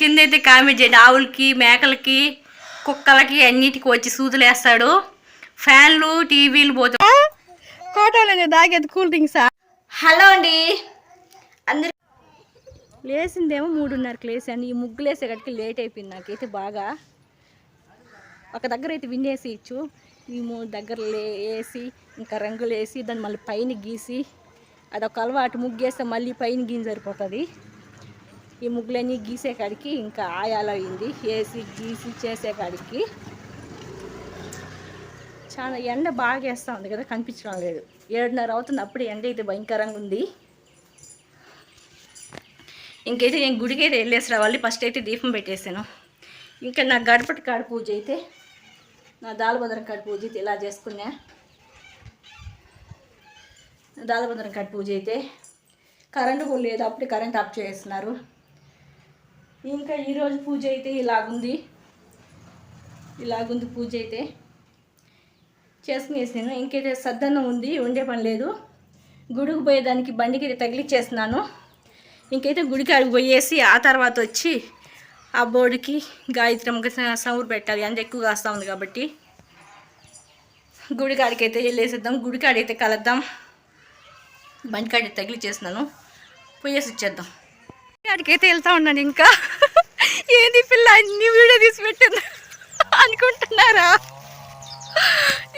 కింద అయితే కామెంట్ చేయండి ఆవులకి మేకలకి కుక్కలకి అన్నిటికి వచ్చి సూదులు వేస్తాడు ఫ్యాన్లు టీవీలు పోతే కోటాలని దాగేది కూల్ డ్రింక్సా? హలో అండి. అందరు లేచిందేమో మూడున్నరకు లేసాను. ఈ ముగ్గులు వేసే కడికి లేట్ అయిపోయింది నాకైతే బాగా. ఒక దగ్గర అయితే విన్నేసి ఇచ్చు. ఈ మూడు దగ్గర వేసి ఇంకా రంగులు వేసి దాన్ని మళ్ళీ పైన గీసి అదొక అలవాటు. ముగ్గేస్తే మళ్ళీ పైన గీని సరిపోతుంది. ఈ ముగ్గులన్నీ గీసేకాడికి ఇంకా ఆయాలయ్యింది వేసి గీసి చేసే కాడికి చాలా ఎండ బాగా వేస్తూ ఉంది కదా కనిపించడం లేదు. ఏడున్నర అవుతుంది అప్పుడు ఎండ అయితే భయంకరంగా ఉంది. ఇంకైతే నేను గుడికి అయితే వెళ్ళేసి రావాలి ఫస్ట్ అయితే దీపం పెట్టేసాను. ఇంకా నా గడపటి కాడ పూజ అయితే నా దాలభద్రం కాడ పూజ అయితే ఇలా చేసుకున్నా. దాలభద్రం కాడ పూజ అయితే కరెంటు కూడా లేదు అప్పుడు కరెంట్ ఆఫ్ చేస్తున్నారు. ఇంకా ఈరోజు పూజ అయితే ఇలాగుంది. ఇలాగుంది పూజ అయితే. చేసుకునేసాను ఇంకైతే సద్దన్నం ఉంది ఉండే పని లేదు. గుడికి పోయేదానికి బండికి అయితే తగిలిచ్చేస్తున్నాను ఇంకైతే గుడికి అడిగి పోయేసి ఆ తర్వాత వచ్చి ఆ బోర్డుకి గాయత్రమ్మకి సౌరు పెట్టాలి. అంత ఎక్కువ కాస్తా ఉంది కాబట్టి. గుడి కాడికైతే వెళ్ళేసేద్దాం. గుడి కాడైతే కలుద్దాం. బండి కాడైతే తగిలిచ్చేస్తున్నాను పోయేసి వచ్చేద్దాం. అడికైతే వెళ్తా ఉన్నాను ఇంకా. ఏంది పిల్ల అన్ని వీడియో తీసి పెట్టింది? అనుకుంటున్నారా?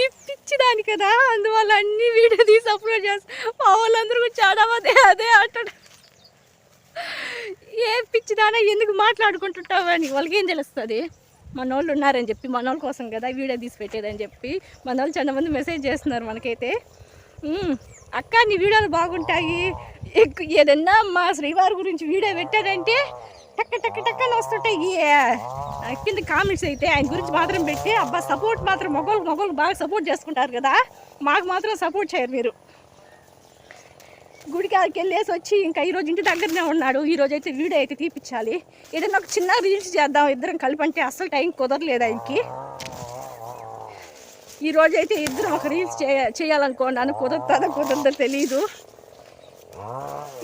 ఈ పిచ్చి కదా అందువల్ల అన్ని వీడియో తీసి అప్లోడ్ చేస్తాను మా వాళ్ళందరూ కూడా చాలా అదే అదే అంటాడు ఏ పిచ్చిదానా ఎందుకు మాట్లాడుకుంటుంటావని వాళ్ళకి ఏం తెలుస్తుంది? మన వాళ్ళు ఉన్నారని చెప్పి మన వాళ్ళ కోసం కదా వీడియో తీసి పెట్టేదని చెప్పి మన వాళ్ళు చాలామంది మెసేజ్ చేస్తున్నారు మనకైతే. అక్క నీ వీడియోలు బాగుంటాయి. ఎక్కు- ఏదన్నా మా శ్రీవారి గురించి వీడియో పెట్టాడంటే టక్క టక్క టక్కన వస్తుంటాయి. కింద కామెంట్స్ అయితే ఆయన గురించి మాత్రం పెట్టి అబ్బా సపోర్ట్ మాత్రం మొగోళ్ళు మొగోళ్ళు బాగా సపోర్ట్ చేసుకుంటారు కదా. మాకు మాత్రం సపోర్ట్ చేయరు మీరు. గుడికి వెళ్ళేసి వచ్చి ఇంకా ఈరోజు ఇంటి దగ్గరనే ఉన్నాడు. ఈరోజు అయితే వీడియో అయితే తీపిచ్చాలి. ఏదైనా ఒక చిన్న రీల్స్ చేద్దాం. ఇద్దరం కలిపి అంటే అస్సలు టైం కుదరలేదు ఆయనకి. ఈ రోజు అయితే ఇద్దరు ఒక రీల్స్ చేయ చేయాలనుకున్నాను కుదురుతుందో కుదరదో తెలియదు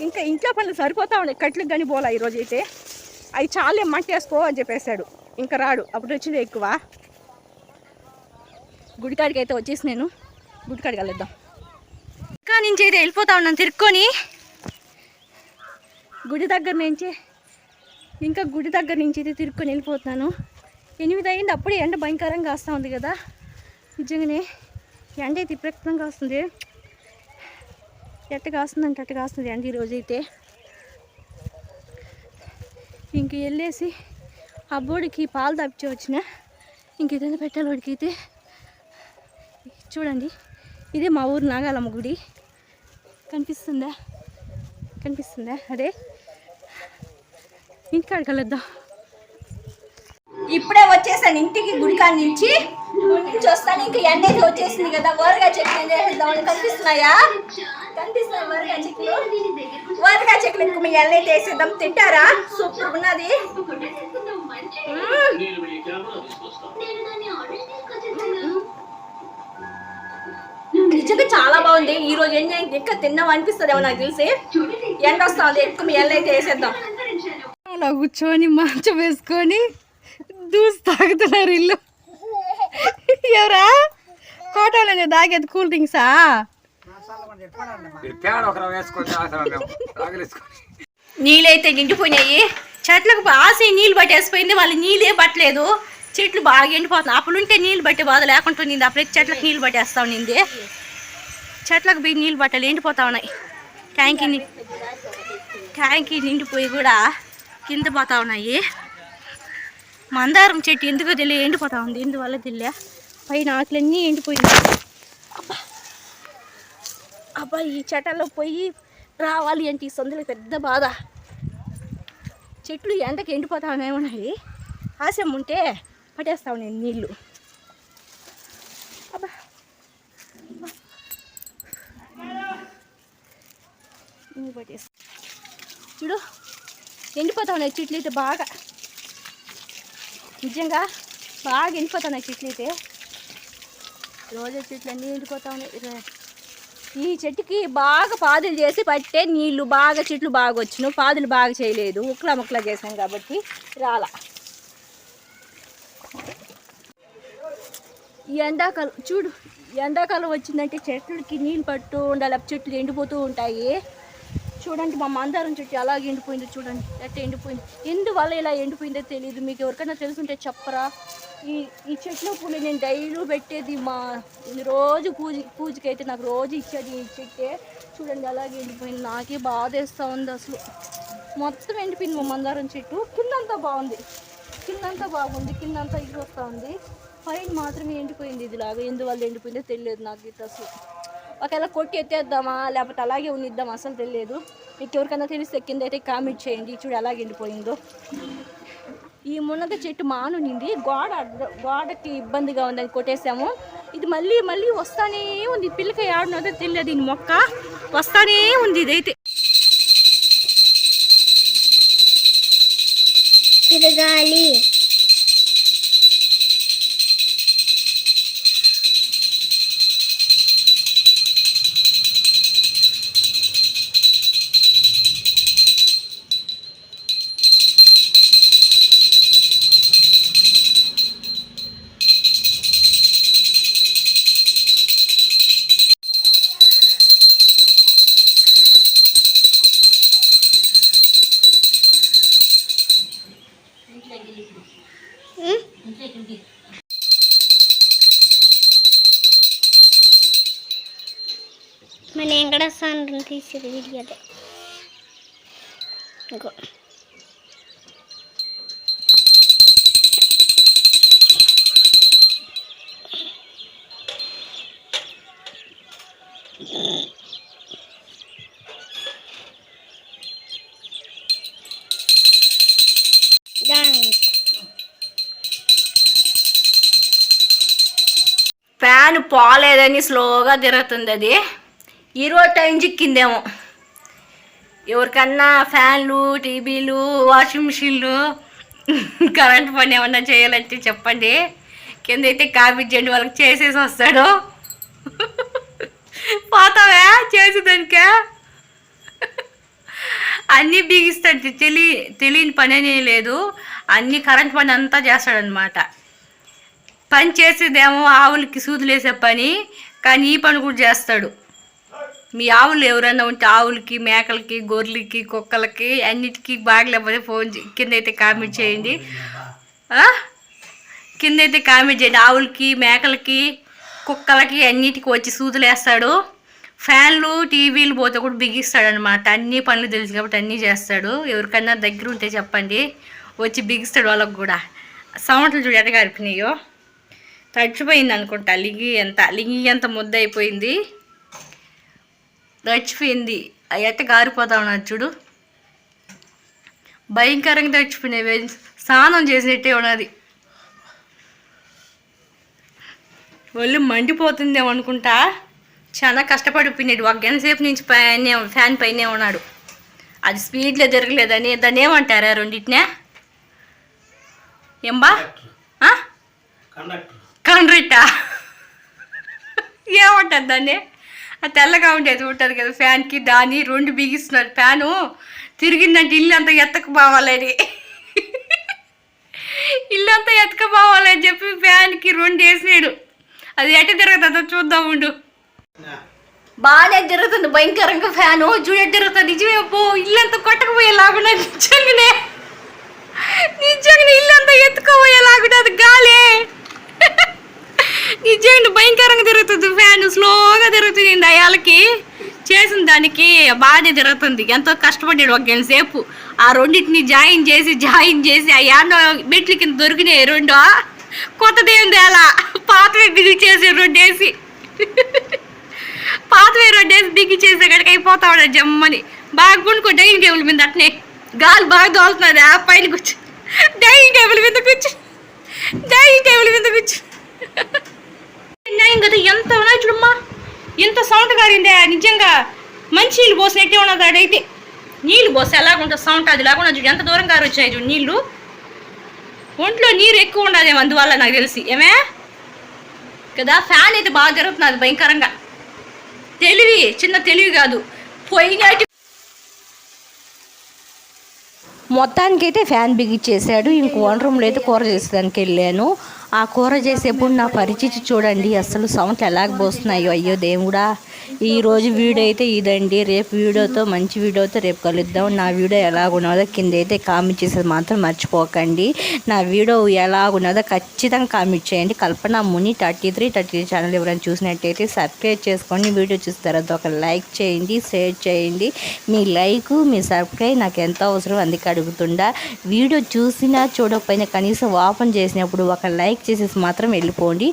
ఇంకా ఇంట్లో పనులు సరిపోతా ఉన్నాయి. కట్లకు కానీ పోలా ఈరోజు అయితే అవి చాలే మంటేసుకో అని చెప్పేశాడు. ఇంకా రాడు. అప్పుడు వచ్చింది ఎక్కువ. గుడికాడికి అయితే వచ్చేసి నేను గుడికాడికి వెళ్ళిద్దాం ఇంకా నుంచి అయితే వెళ్ళిపోతా ఉన్నాను తిరుక్కొని. గుడి దగ్గర నుంచి ఇంకా గుడి దగ్గర నుంచి అయితే తిరుక్కొని వెళ్ళిపోతున్నాను. ఎనిమిది అయింది. అప్పుడే ఎండ భయంకరంగా వస్తూ ఉంది కదా. నిజంగానే ఎండ అయితే విపరీతంగా వస్తుంది. ఎట్ట కాస్తుందంటే అట్ట కాస్తుంది ఎండ ఈరోజు అయితే. ఇంక వెళ్ళేసి ఆ బోడికి పాలు తప్పించి వచ్చిన. ఇంక ఏదైనా పెట్టాలి వాడికి అయితే. చూడండి ఇదే మా ఊరు నాగాలమ్మ గుడి. కనిపిస్తుందా? కనిపిస్తుందా? అదే. ఇంటికాడికి వెళ్ళొద్దాం. ఇప్పుడే వచ్చేసాను ఇంటికి గుడికాడ నుంచి. చూస్తాను ఇంకా ఎండ అయితే వచ్చేసింది కదా. వరగా చెట్లు ఏం చేసేద్దామని కనిపిస్తున్నాయా? కనిపిస్తున్నాయి వరగా చెట్లు. వరగా చెట్లు మీ ఎండ అయితే వేసేద్దాం తింటారా? సూపర్ ఉన్నది. నిజంగా చాలా బాగుంది. ఈ రోజు ఏం చేయండి ఇంకా తిన్నాం అనిపిస్తుంది ఏమో నాకు తెలిసి. ఎండ వస్తుంది. ఎక్కువ మీ ఎండ అయితే వేసేద్దాం అలా కూర్చొని మంచం వేసుకొని దూసి తాగుతున్నారు ఇల్లు. ఎవరా? కోటాలని దాగేది కూల్ డ్రింక్సా? నీళ్ళైతే నిండిపోయినాయి. చెట్లకు ఆసి నీళ్ళు పట్టేసిపోయింది వాళ్ళు నీళ్ళే పట్టలేదు. చెట్లు బాగా ఎండిపోతున్నాయి. అప్పుడుంటే నీళ్ళు పట్టే బాధ లేకుండా ఉంది అప్పుడైతే చెట్లకు నీళ్ళు పట్టేస్తా ఉన్నింది చెట్లకు పోయి నీళ్ళు పట్టాలి ఎండిపోతా ఉన్నాయి. ట్యాంకీ ని- ట్యాంకీ నిండిపోయి కూడా కింద పోతా ఉన్నాయి. మందారం చెట్టు ఎందుకో తెలియ ఎండిపోతా ఉంది. ఎందువల్ల తెలియ? పైన ఆకులన్నీ ఎండిపోయింది అబ్బా అబ్బా ఈ చెట్లలో పోయి రావాలి అంటే ఈ సందులో పెద్ద బాధ. చెట్లు ఎండకి ఎండిపోతా ఉన్నాయి ఆశం ఉంటే పట్టేస్తావు నేను నీళ్ళు అబ్బా. పట్టేస్తా. చూడు ఎండిపోతా ఉన్నాయి చెట్లు అయితే బాగా. నిజంగా బాగా ఎండిపోతున్నాయి చెట్లు అయితే. రోజా చెట్లు అన్నీ ఎండిపోతా ఉన్నాయి. ఈ చెట్టుకి బాగా పాదులు చేసి పట్టే నీళ్ళు బాగా చెట్లు బాగా వచ్చినాయి. పాదులు బాగా చేయలేదు. ముక్కలా ముక్కలా చేసాం కాబట్టి రాల. ఎండాకాలం చూడు ఎండాకాలం వచ్చిందంటే చెట్లకి నీళ్ళు పట్టు ఉండాలి చెట్లు ఎండిపోతూ ఉంటాయి. చూడండి మా మందారం చెట్టు అలాగే ఎండిపోయిందో చూడండి. ఎట్లా ఎండిపోయింది? ఎందువల్ల ఇలా ఎండిపోయిందో తెలియదు మీకు. ఎవరికైనా తెలుసుంటే చెప్పరా? ఈ ఈ చెట్లు పూలు నేను డైలీ పెట్టేది మా రోజు పూజ పూజకైతే నాకు రోజు ఇచ్చేది ఈ చెట్టే. చూడండి అలాగే ఎండిపోయింది. నాకే బాధ వేస్తూ ఉంది అసలు. మొత్తం ఎండిపోయింది మా మందారం చెట్టు. కిందంతా బాగుంది. కిందంతా బాగుంది. కిందంతా ఇది వస్తూ ఉంది. పైన మాత్రమే ఎండిపోయింది ఇదిలాగా. ఎందువల్ల ఎండిపోయిందో తెలియదు నాకు ఇది అసలు. ఒకవేళ కొట్టి ఎత్తేద్దామా? లేకపోతే అలాగే ఉన్నిద్దామా అసలు తెలియదు. మీకు ఎవరికైనా తెలిస్తే కింద అయితే కామెంట్ చేయండి. చూడు అలాగే ఎండిపోయిందో. ఈ మునగ చెట్టు మానునింది. గోడ గోడకి ఇబ్బందిగా ఉందని కొట్టేసాము ఇది మళ్ళీ మళ్ళీ వస్తానే ఉంది. పిల్లక ఆడినదో తెలియదు దీని మొక్క. వస్తానే ఉంది ఇదైతే. తిరగాలి మన ఎంకడ వస్తాను తీసేది వీడియోలో ఇంకో డాన్స్ ఫ్యాన్ పోలేదని స్లోగా తిరుగుతుంది అది ఈరోజు టైం చిక్కిందేమో ఎవరికన్నా ఫ్యాన్లు టీవీలు వాషింగ్ మిషన్లు కరెంట్ పని ఏమన్నా చేయాలంటే చెప్పండి. కింద అయితే కాపించండి వాళ్ళకి చేసేసి వస్తాడు. పోతావా? చేసేదానికే అన్నీ బిగిస్తాడు. తెలి తెలియని పని అనే లేదు. అన్నీ కరెంట్ పని అంతా చేస్తాడనమాట పని చేసేదేమో ఆవులకి సూదులేసే పని కానీ ఈ పని కూడా చేస్తాడు. మీ ఆవులు ఎవరైనా ఉంటే ఆవులకి మేకలకి గొర్రెలకి కుక్కలకి అన్నిటికీ బాగలేకపోతే ఫోన్ కింద అయితే కామెంట్ చేయండి. కింద అయితే కామెంట్ చేయండి. ఆవులకి మేకలకి కుక్కలకి అన్నిటికి వచ్చి సూదులు వేస్తాడు ఫ్యాన్లు టీవీలు పోతే కూడా బిగిస్తాడు అనమాట అన్ని పనులు తెలుసు కాబట్టి అన్నీ చేస్తాడు. ఎవరికన్నా దగ్గర ఉంటే చెప్పండి. వచ్చి బిగిస్తాడు వాళ్ళకు కూడా. సౌండ్లు చూడు ఎట్లా గారిపినాయో తడిచిపోయింది అనుకుంటా లింగి ఎంత లింగి ఎంత ముద్ద అయిపోయింది తడిచిపోయింది అవి ఎట్ట గారిపోతా ఉన్నది చూడు. భయంకరంగా తడిచిపోయినాయి స్నానం చేసినట్టే ఉన్నది. ఒళ్ళు మండిపోతుందేమో అనుకుంటా. చాలా కష్టపడిపోయినాడు. ఒక గంట సేపు నుంచి పైనే ఫ్యాన్ పైనే ఉన్నాడు. అది స్పీడ్లో జరగలేదని దాన్ని ఏమంటారా రెండింటినే? ఏంబా? కండ్రిట్టా ఏమంటారు దాన్ని? ఆ తెల్లగా ఉండేది ఉంటుంది కదా ఫ్యాన్కి దాన్ని రెండు బిగిస్తున్నాడు ఫ్యాను తిరిగిందంటే ఇల్లు అంతా ఎత్తకపోవాలని. ఇల్లు అంతా ఎత్తకపోవాలని చెప్పి ఫ్యాన్కి రెండు వేసినాడు. అది ఎట్ట తిరుగుతుందో చూద్దాం ఉండు. బాగానే తిరుగుతుంది భయంకరంగా ఫ్యాను. చూడ తిరుగుతుంది? నిజమే పో ఇల్లు అంతా కొట్టకపోయేలాగున్నా నిజంగానే. నిజంగానే ఇల్లు అంతా ఎత్తుకోపోయేలాగున్నది. గాలే. నిజండి భయంకరంగా తిరుగుతుంది ఫ్యాన్ స్లోగా తిరుగుతుంది దయాలకి చేసిన దానికి బాగానే తిరుగుతుంది. ఎంతో కష్టపడ్డాడు ఒక గంట సేపు. ఆ రెండింటిని జాయిన్ చేసి జాయిన్ చేసి ఆ యాడో మెట్ల కింద దొరికినాయి రెండు. కొత్తది ఏం తేలా పాతవే బిగి చేసి రెండేసి. పాతవే రెండేసి బిగి చేసే కాడికి అయిపోతా జమ్మని. బాగా కొనుక్కో డైనింగ్ టేబుల్ మీద అట్నే. గాలి బాగా దోలుతుంది ఆ పైన కూర్చో. డైనింగ్ టేబుల్ మీద కూర్చో. డైనింగ్ టేబుల్ మీద కూర్చో. న్యాయం కదా ఎంత ఉన్నాయి చూడమ్మా ఎంత సౌండ్ గారిందే నిజంగా. మంచి నీళ్ళు పోసినట్టే ఉన్నది ఆడైతే? నీళ్ళు పోసి ఎలాగుంటుంది సౌండ్ అది లేకుండా చూడు ఎంత దూరం గారు వచ్చాయి చూడు నీళ్ళు. ఒంట్లో నీరు ఎక్కువ ఉండదేమో అందువల్ల నాకు తెలిసి ఏమే? కదా ఫ్యాన్ అయితే బాగా జరుగుతున్నది భయంకరంగా. తెలివి చిన్న తెలివి కాదు. పోయినట్టు మొత్తానికైతే ఫ్యాన్ బిగిచ్చేసాడు. ఇంక వన్ రూమ్లో అయితే కూర చేసేదానికి వెళ్ళాను. ఆ కూర చేసేప్పుడు నా పరిచితి చూడండి అసలు సౌండ్ ఎలాగ పోస్తున్నాయో. అయ్యో దేవుడా ఈరోజు వీడియో అయితే ఇదండి. రేపు వీడియోతో మంచి వీడియోతో రేపు కలుద్దాం. నా వీడియో ఎలాగున్నదో కింద అయితే కామెంట్ చేసేది మాత్రం మర్చిపోకండి. నా వీడియో ఎలాగున్నదో ఖచ్చితంగా కామెంట్ చేయండి. Kalpana Muni thirty three thirty three channel ఎవరైనా చూసినట్టయితే సబ్స్క్రైబ్ చేసుకొని వీడియో చూసిన తర్వాత ఒక లైక్ చేయండి షేర్ చేయండి. మీ లైక్ మీ సబ్స్క్రైబ్ నాకు ఎంత అవసరం అందుకే అడుగుతుండా. వీడియో చూసినా చూడకపోయినా కనీసం ఓపెన్ చేసినప్పుడు ఒక లైక్ లైక్ చేసేసి మాత్రం వెళ్ళిపోండి.